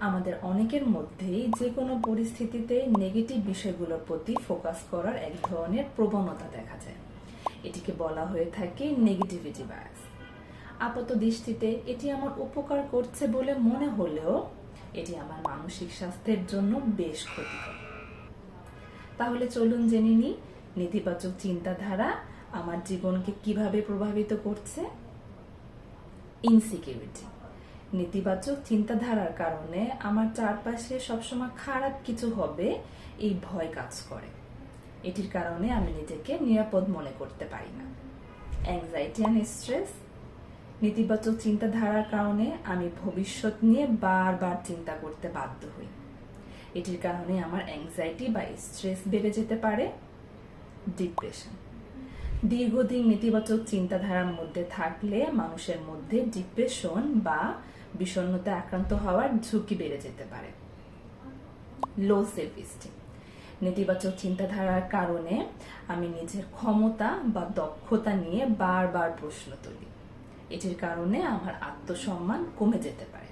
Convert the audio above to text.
আমাদের অনেকের মধ্যেই যে কোনো পরিস্থিতিতে নেগেটিভ বিষয়গুলোর প্রতি ফোকাস করার এক ধরনের প্রবণতা দেখা যায়। এটিকে বলা হয়ে থাকে নেগেটিভিটি বায়াস আপাত দৃষ্টিতে এটি আমার উপকার করছে বলে মনে হলেও এটি আমার মানসিক স্বাস্থ্যের জন্য বেশ ক্ষতিকর। তাহলে চলুন জেনে নিই, নেতিবাচক চিন্তাধারা আমার জীবনকে কীভাবে প্রভাবিত করছে? ইনসিকিউরিটি নেতিবাচক চিন্তাধারার কারণে আমার চারপাশে সবসময় খারাপ কিছু হবে এই ভয় কাজ করে। এটির কারণে আমি নিজেকে নিরাপদ মনে করতে পারি না। অ্যাংজাইটি অ্যান্ড স্ট্রেস নেতিবাচক চিন্তাধারার কারণে আমি ভবিষ্যৎ নিয়ে বারবার চিন্তা করতে বাধ্য হই। এটির কারণে আমার অ্যাংজাইটি বা স্ট্রেস বেড়ে যেতে পারে। ডিপ্রেশন দীর্ঘদিন নেতিবাচক চিন্তাধারার মধ্যে থাকলে মানুষের মধ্যে ডিপ্রেশন বা বিষণ্ণতা আক্রান্ত হওয়ার ঝুঁকি বেড়ে যেতে পারে। লো সেলফ স্টিম নেতিবাচক চিন্তাধারার কারণে আমি নিজের ক্ষমতা বা দক্ষতা নিয়ে বারবার প্রশ্ন তুলি। এটির কারণে আমার আত্মসম্মান কমে যেতে পারে।